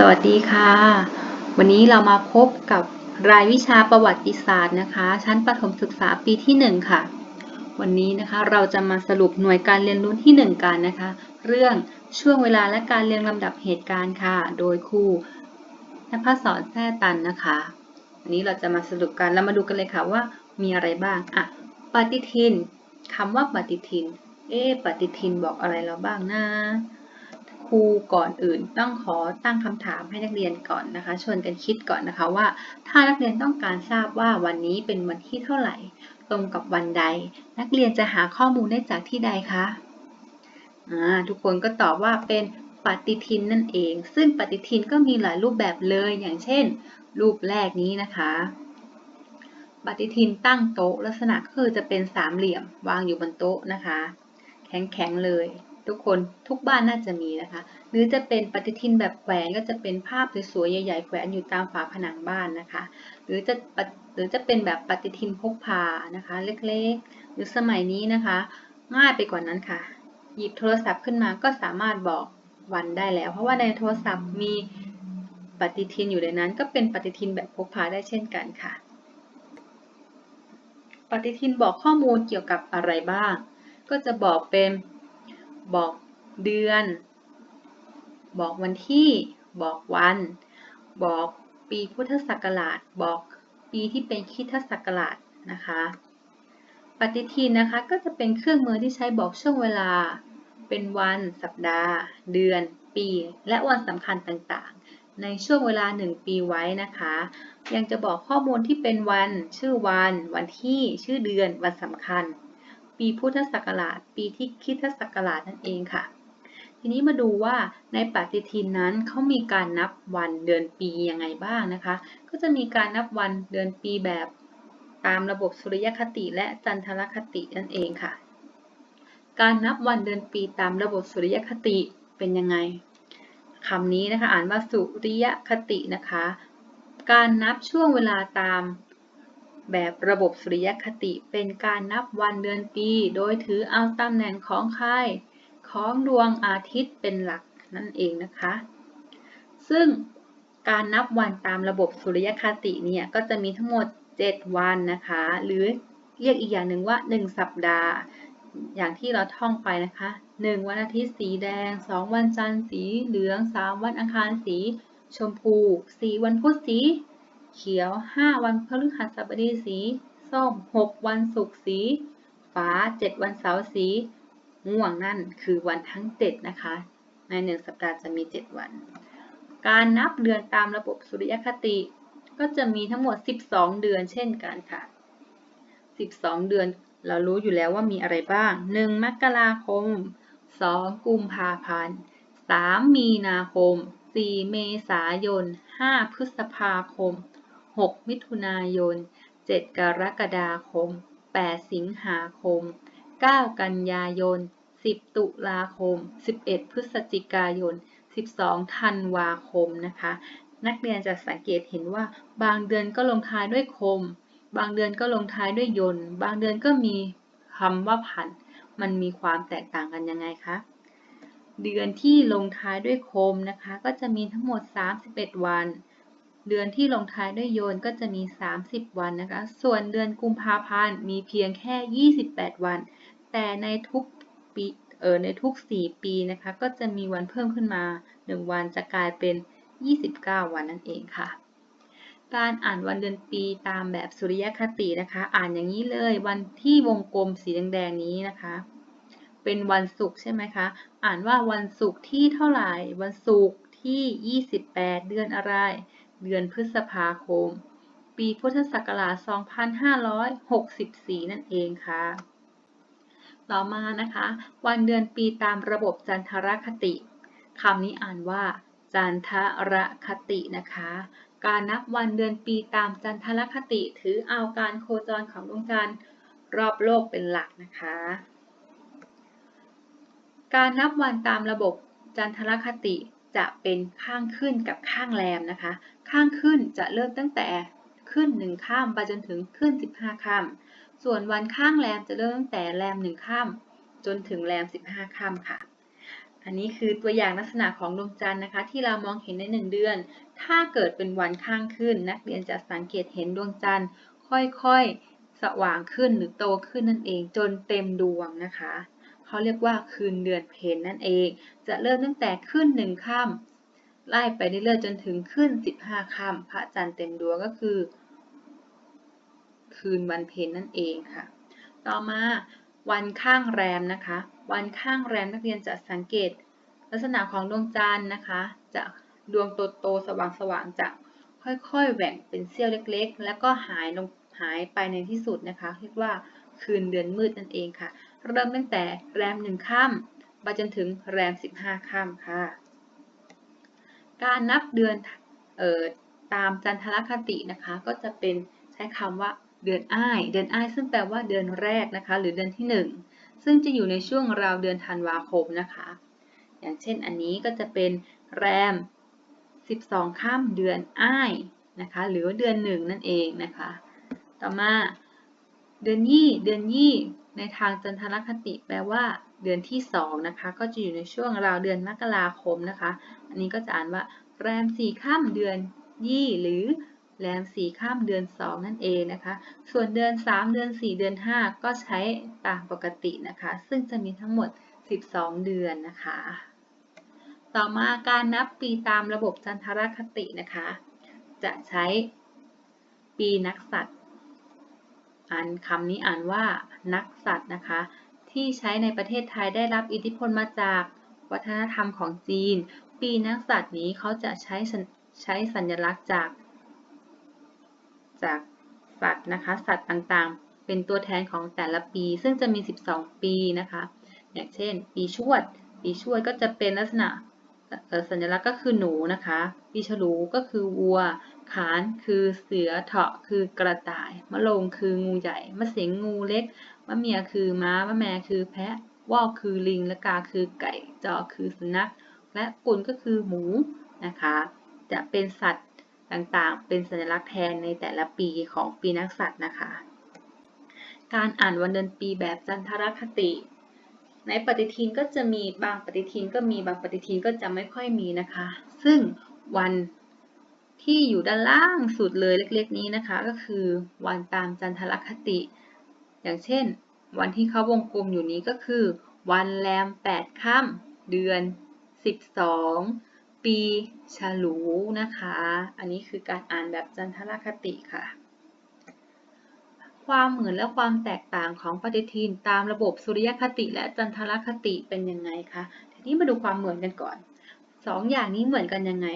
สวัสดีค่ะ วันนี้เรามาพบกับรายวิชาประวัติศาสตร์นะคะ ชั้นประถมศึกษาปีที่ 1 ค่ะ วันนี้นะคะเราจะมาสรุปหน่วยการเรียนรู้ที่ 1 กันนะคะ เรื่องช่วงเวลาและการเรียงลำดับเหตุการณ์ค่ะ โดยครูนภศรแท้ตันนะคะวันนี้เราจะมาสรุปกันแล้วมาดูกันเลยค่ะว่ามีอะไรบ้างอะปฏิทินคำว่าปฏิทิน เอ๊ปฏิทินบอกอะไรเราบ้างนะ ครูก่อนอื่น ต้องขอตั้งคำถามให้นักเรียนก่อนนะคะ ชวนกันคิดก่อนนะคะว่า ถ้านักเรียนต้องการทราบว่าวันนี้เป็นวันที่เท่าไหร่ ตรงกับวันใด นักเรียนจะหาข้อมูลได้จากที่ใดคะทุกคนก็ตอบว่าเป็นปฏิทินนั่นเอง ซึ่งปฏิทินก็มีหลายรูปแบบเลย อย่างเช่น รูปแรกนี้นะคะ ปฏิทินตั้งโต๊ะ ลักษณะคือจะเป็นสามเหลี่ยมวางอยู่บนโต๊ะนะคะ แข็งๆเลย ทุกคนทุกบ้านน่าจะมีนะคะ หรือจะเป็นปฏิทินแบบแขวนก็จะเป็นภาพสวยๆใหญ่ๆแขวนอยู่ตามฝาผนังบ้านนะคะ หรือจะหรือจะเป็นแบบปฏิทินพกพานะคะ เล็กๆ หรือสมัยนี้นะคะ ง่ายไปกว่านั้นค่ะ หยิบโทรศัพท์ขึ้นมาก็สามารถบอกวันได้แล้ว เพราะว่าในโทรศัพท์มีปฏิทินอยู่ในนั้น ก็เป็นปฏิทินแบบพกพาได้เช่นกันค่ะ ปฏิทินบอกข้อมูลเกี่ยวกับอะไรบ้าง ก็จะบอกเป็น บอกเดือน บอกวันที่ บอกวัน บอกปีพุทธศักราช บอกปีที่เป็นคริสตศักราชนะคะ ปฏิทินนะคะก็จะเป็นเครื่องมือที่ใช้บอกช่วงเวลา เป็นวัน สัปดาห์ เดือน ปี และวันสำคัญต่างๆ ในช่วงเวลา 1 ปีไว้นะคะ ยังจะบอกข้อมูลที่เป็นวัน ชื่อวัน วันที่ ชื่อเดือน วันสำคัญ ปีพุทธศักราช ปีที่คริสตศักราชนั่นเองค่ะ ทีนี้มาดูว่าในปฏิทินนั้นเขามีการนับวันเดือนปียังไงบ้างนะคะ ก็จะมีการนับวันเดือนปีแบบตามระบบสุริยคติและจันทรคตินั่นเองค่ะ การนับวันเดือนปีตามระบบสุริยคติเป็นยังไงคำนี้นะคะอ่านว่าสุริยคตินะคะ การนับช่วงเวลาตาม แบบระบบสุริยคติเป็นการนับวันเดือนปี โดยถือเอาตำแหน่งของใครของดวงอาทิตย์เป็นหลักนั่นเองนะคะ ซึ่งการนับวันตามระบบสุริยคติเนี่ยก็จะมีทั้งหมด 7 วันนะคะ หรือเรียกอีกอย่างหนึ่งว่า 1 สัปดาห์ อย่างที่เราท่องไปนะคะ 1 วันอาทิตย์สีแดง 2 วันจันทร์สีเหลือง 3 วันอังคารสีชมพู 4 วันพุธสี เขียว 5 วันพฤหัสบดีสี ส้ม 6 วันศุกร์สีฟ้า 7 วันเสาร์สีม่วงนั่นคือวันทั้ง 7 นะคะ ใน 1 สัปดาห์จะมี 7 วัน การนับเดือนตามระบบสุริยคติ ก็จะมีทั้งหมด 12 เดือนเช่นกันค่ะ 12 เดือนเรารู้อยู่แล้วว่ามีอะไรบ้าง 1 มกราคม 2 กุมภาพันธ์ 3 มีนาคม 4 เมษายน 5 พฤษภาคม 6 มิถุนายน 7 กรกฎาคม 8 สิงหาคม 9 กันยายน 10 ตุลาคม 11 พฤศจิกายน 12 ธันวาคมนะคะ นักเรียนจะสังเกตเห็นว่าบางเดือนก็ลงท้ายด้วยคม บางเดือนก็ลงท้ายด้วยยนบางเดือนก็มีคำว่าพัน มันมีความแตกต่างกันยังไงคะ เดือนที่ลงท้ายด้วยคมนะคะ ก็จะมีทั้งหมด 31 วัน เดือนที่ลงท้ายด้วยโยนก็จะมี 30 วันนะคะ ส่วนเดือนกุมภาพันธ์มีเพียงแค่ 28 วัน แต่ในทุกปีเออในทุก 4 ปีนะคะ ก็จะมีวันเพิ่มขึ้นมา 1 วันจะกลายเป็น 29 วันนั่นเองค่ะ การอ่านวันเดือนปีตามแบบสุริยคตินะคะ อ่านอย่างนี้เลยวันที่วงกลมสีแดงๆนี้นะคะ เป็นวันศุกร์ใช่ไหมคะ อ่านว่าวันศุกร์ที่เท่าไหร่ วันศุกร์ที่ 28 เดือนอะไร เดือนพฤษภาคม ปีพุทธศักราช 2564 นั่นเองค่ะ ต่อมานะคะ วันเดือนปีตามระบบจันทรคติคำนี้อ่านว่า จันทรคตินะคะ การนับวันเดือนปีตามจันทรคติถือเอาการโคจรของดวงจันทร์รอบโลกเป็นหลักนะคะ การนับวันตามระบบจันทรคติ จะเป็นข้างขึ้นกับข้างแรมนะคะ ข้างขึ้นจะเริ่มตั้งแต่ขึ้น 1 ข้ามไปจนถึงขึ้น 15 ข้าม ส่วนวันข้างแรมจะเริ่มตั้งแต่แรม 1 ข้าม จนถึงแรม 15 ข้ามค่ะ อันนี้คือตัวอย่างลักษณะของดวงจันทร์นะคะ ที่เรามองเห็นในหนึ่งเดือน ถ้าเกิดเป็นวันข้างขึ้น นักเรียนจะสังเกตเห็นดวงจันทร์ค่อยๆ สว่างขึ้นหรือโตขึ้นนั่นเองจนเต็มดวงนะคะ เขาเรียกว่าคืนเดือนเพ็ญนั่นเอง จะเริ่มตั้งแต่ขึ้นหนึ่งค่ำไล่ไปเรื่อยๆจนถึงขึ้น 15ค่ำพระจันทร์เต็มดวงก็คือ คืนวันเพ็ญนั่นเองค่ะ ต่อมาวันข้างแรมนะคะ วันข้างแรมนักเรียนจะสังเกต ลักษณะของดวงจันทร์นะคะ จะดวงโตโตสว่างสว่างๆจะค่อยๆแหว่งเป็นเสี้ยวเล็กๆ แล้วก็หายลงหายไปในที่สุดนะคะ เรียกว่าคืนเดือนมืดนั่นเองค่ะ เริ่มตั้งแต่แรมหนึ่งค่ำไปจนถึงแรม 15ค่ำค่ะ การนับเดือนเอ่อตามจันทรคตินะคะ ก็จะเป็นใช้คำว่าเดือนอ้าย เดือนอ้ายซึ่งแปลว่าเดือนแรกนะคะ หรือเดือนที่ 1 ซึ่งจะอยู่ในช่วงราวเดือนธันวาคมนะคะ อย่างเช่นอันนี้ก็จะเป็นแรม 12ค่ำเดือนอ้ายนะคะ หรือว่าเดือนหนึ่งนั่นเองนะคะ ต่อมาเดือนยี่ เดือนยี่ ในทางจันทรคติแปลว่า เดือนที่2นะคะ ก็จะอยู่ในช่วงราวเดือนมกราคมนะคะ อันนี้ก็จะอ่านว่า แรมสี่ค่ำเดือนยี่หรือแรมสี่ค่ำเดือน 2 นั่นเองนะคะ ส่วนเดือน 3 เดือน 4 เดือน 5 ก็ใช้ตามปกตินะคะ ซึ่งจะมีทั้งหมด 12 เดือนนะคะ ต่อมาการนับปีตามระบบจันทรคตินะคะ จะใช้ปีนักสัตว์ อ่านคำนี้อ่านว่านักสัตว์นะคะ ที่ใช้ในประเทศไทยได้รับอิทธิพลมาจากวัฒนธรรมของจีน ปีนักสัตว์นี้เขาจะใช้ใช้สัญลักษณ์จาก จากสัตว์นะคะ สัตว์ต่างๆ เป็นตัวแทนของแต่ละปี ซึ่งจะมี 12 ปีนะคะ อย่างเช่น ปีชวด ปีชวดก็จะเป็นลักษณะสัญลักษณ์ก็คือหนูนะคะ ปีฉลูก็คือวัว ขานคือเสือเถาะคือกระต่าย มะโรงคืองูใหญ่ มะเสงงูเล็ก มะเมียคือม้า มะแมคือแพะ วอกคือลิง และกาคือไก่ จอคือสุนัข และกุลก็คือหมูนะคะ จะเป็นสัตว์ต่างๆ เป็นสัญลักษณ์แทนในแต่ละปีของปีนักสัตว์นะคะ การอ่านวันเดือนปีแบบจันทรคติ ในปฏิทินก็จะมีบางปฏิทินก็มีบางปฏิทินก็จะไม่ค่อยมีนะคะ ซึ่งวัน ที่อยู่ด้านล่างสุดเลยเล็กๆนี้นะคะ ก็คือวันตามจันทรคติ อย่างเช่น วันที่เขาวงกลมอยู่นี้ก็คือ วันแรม8ค่ำเดือน 12 ปีฉลูนะคะ อันนี้คือการอ่านแบบจันทรคติค่ะ ความเหมือนและความแตกต่างของปฏิทินตามระบบสุริยคติและจันทรคติเป็นยังไงคะทีนี้มาดูความเหมือนกันก่อนสองอย่างนี้เหมือนกันยังไง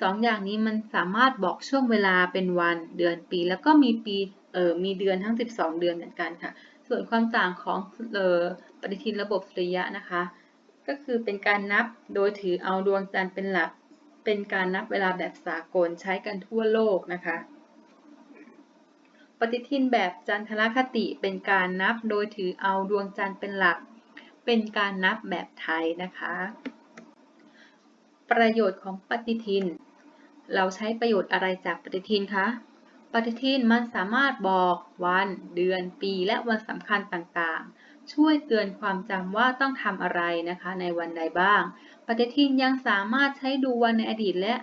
สองอย่างนี้มันสามารถบอกช่วงเวลาเป็นวันเดือนปี แล้วก็มีปีเอ่อมีเดือนทั้ง 12 เดือนเหมือนกันค่ะ ส่วนความต่างของเอ่อปฏิทินระบบสุริยะนะคะ ก็คือเป็นการนับโดยถือเอาดวงจันทร์เป็นหลัก เป็นการนับเวลาแบบสากลใช้กันทั่วโลกนะคะ ปฏิทินแบบจันทรคติเป็นการนับโดยถือเอาดวงจันทร์เป็นหลัก เป็นการนับแบบไทยนะคะประโยชน์ของปฏิทิน เราใช้ประโยชน์อะไรจากปฏิทินคะ ปฏิทินมันสามารถบอกวัน เดือน ปี และวันสำคัญต่างๆ ช่วยเตือนความจำว่าต้องทำอะไรนะคะ ในวันใดบ้าง ปฏิทินยังสามารถใช้ดูวันในอดีตและ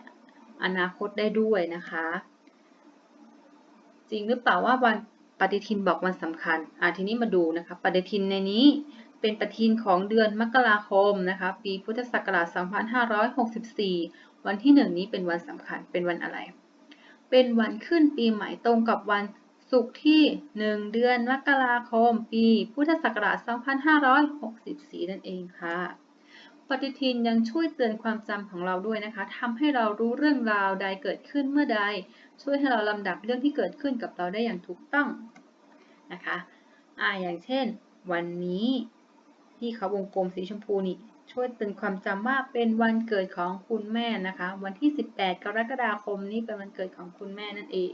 อนาคตได้ด้วยนะคะ จริงหรือเปล่าว่าวันปฏิทินบอกวันสำคัญ อ่าทีนี้มาดูนะคะ ปฏิทินในนี้เป็นปฏิทินของเดือนมกราคมนะคะ ปีพุทธศักราช 2564 วันที่หนึ่งนี้เป็นวันสำคัญเป็นวันอะไร เป็นวันขึ้นปีใหม่ตรงกับวันศุกร์ที่ 1 เดือนมกราคม ปีพุทธศักราช 2564 นั่นเองค่ะ ปฏิทินยังช่วยเตือนความจำของเราด้วยนะคะทำให้เรารู้เรื่องราวใดเกิดขึ้นเมื่อใด ช่วยให้เราลำดับเรื่องที่เกิดขึ้นกับเราได้อย่างถูกต้องนะคะอ่าอย่างเช่น วันนี้ที่เขาวงกลมสีชมพูนี่ ช่วยเตือนความจำว่าเป็นวันเกิดของคุณแม่นะคะ วันที่ 18 กรกฎาคมนี้เป็นวันเกิดของคุณแม่นั่นเอง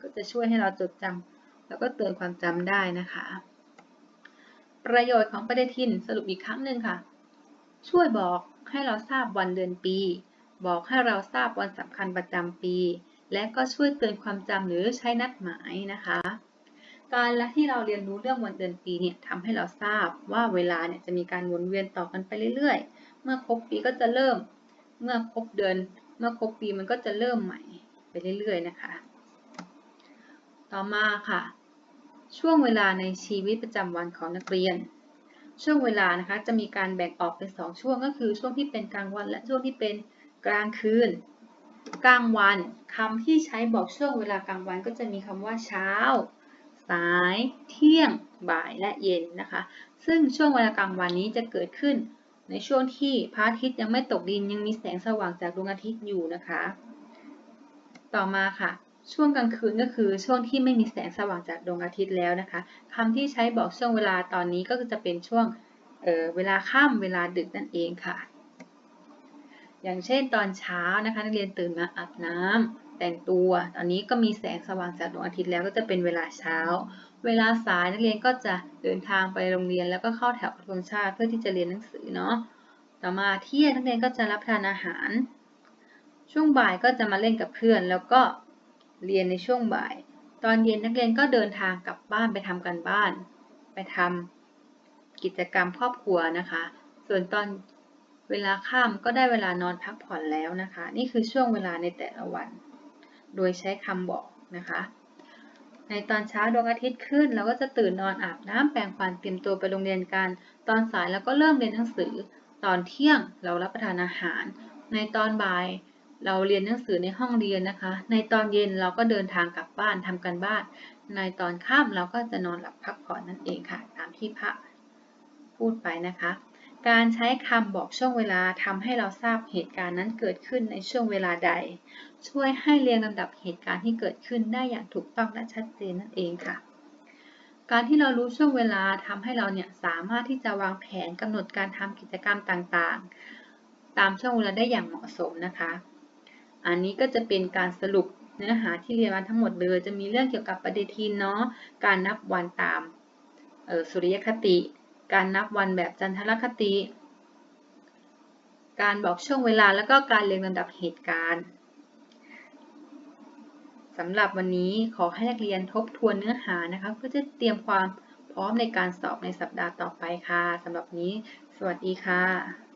ก็จะช่วยให้เราจดจำแล้วก็เตือนความจำได้นะคะ ประโยชน์ของปฏิทินสรุปอีกครั้งหนึ่งค่ะ ช่วยบอกให้เราทราบวันเดือนปี บอกให้เราทราบวันสำคัญประจำปี และก็ช่วยเตือนความจำหรือใช้นัดหมายนะคะ การและที่เราเรียนรู้เรื่องวันเดือนปีเนี่ยทำให้เราทราบว่าเวลาเนี่ยจะมีการวนเวียนต่อกันไปเรื่อยๆ เมื่อครบปีก็จะเริ่ม เมื่อครบเดือน เมื่อครบปีมันก็จะเริ่มใหม่ไปเรื่อยๆนะคะ ต่อมาค่ะ ช่วงเวลาในชีวิตประจำวันของนักเรียน ช่วงเวลานะคะจะมีการแบ่งออกเป็นสองช่วงก็คือช่วงที่เป็นกลางวันและช่วงที่เป็นกลางคืน กลางวันคำที่ใช้บอกช่วงเวลากลางวันก็จะมีคำว่าเช้า สายเที่ยงบ่ายและเย็นนะคะ ซึ่งช่วงเวลากลางวันนี้จะเกิดขึ้นในช่วงที่พระอาทิตย์ยังไม่ตกดินยังมีแสงสว่างจากดวงอาทิตย์อยู่นะคะ ต่อมาค่ะช่วงกลางคืนก็คือช่วงที่ไม่มีแสงสว่างจากดวงอาทิตย์แล้วนะคะคำที่ใช้บอกช่วงเวลาตอนนี้ก็จะเป็นช่วงเเวลาค่ำเวลาดึกนั่นเองค่ะ อย่างเช่นตอนเช้านะคะ นักเรียนตื่นมาอาบน้ำ แต่งตัว ตอนนี้ก็มีแสงสว่างจากดวงอาทิตย์แล้วก็จะเป็นเวลาเช้า เวลาสายนักเรียนก็จะเดินทางไปโรงเรียนแล้วก็เข้าแถวธงชาติเพื่อที่จะเรียนหนังสือเนาะ ต่อมาเที่ยงนักเรียนก็จะรับทานอาหาร ช่วงบ่ายก็จะมาเล่นกับเพื่อน แล้วก็เรียนในช่วงบ่าย ตอนเย็นนักเรียนก็เดินทางกลับบ้านไปทำกันบ้าน ไปทำกิจกรรมครอบครัวนะคะ ส่วนตอนเวลาค่ำก็ได้เวลานอนพักผ่อนแล้วนะคะ นี่คือช่วงเวลาในแต่ละวัน โดยใช้คำบอกนะคะ ในตอนเช้าดวงอาทิตย์ขึ้น เราก็จะตื่นนอนอาบน้ำแปรงฟันเตรียมตัวไปโรงเรียนกัน ตอนสายแล้วก็เริ่มเรียนหนังสือ ตอนเที่ยงเรารับประทานอาหาร ในตอนบ่ายเราเรียนหนังสือในห้องเรียนนะคะ ในตอนเย็นเราก็เดินทางกลับบ้านทำกันบ้าน ในตอนค่ำเราก็จะนอนหลับพักผ่อนนั่นเองค่ะ ตามที่พระพูดไปนะคะ การใช้คำบอกช่วงเวลาทำให้เราทราบเหตุการณ์นั้นเกิดขึ้นในช่วงเวลาใด ช่วยให้เรียงลำดับเหตุการณ์ที่เกิดขึ้นได้อย่างถูกต้องและชัดเจนนั่นเองค่ะ การที่เรารู้ช่วงเวลาทำให้เราเนี่ยสามารถที่จะวางแผนกำหนดการทำกิจกรรมต่างๆ ตามช่วงเวลาได้อย่างเหมาะสมนะคะ อันนี้ก็จะเป็นการสรุปเนื้อหาที่เรียนมาทั้งหมดเลย จะมีเรื่องเกี่ยวกับปฏิทินเนาะการนับวันตามสุริยคติ การนับวันแบบจันทรคติ การบอกช่วงเวลาแล้วก็การเรียงลำดับเหตุการณ์สำหรับวันนี้ขอให้นักเรียนทบทวนเนื้อหานะคะเพื่อจะเตรียมความพร้อมในการสอบในสัปดาห์ต่อไปค่ะสำหรับนี้ สวัสดีค่ะ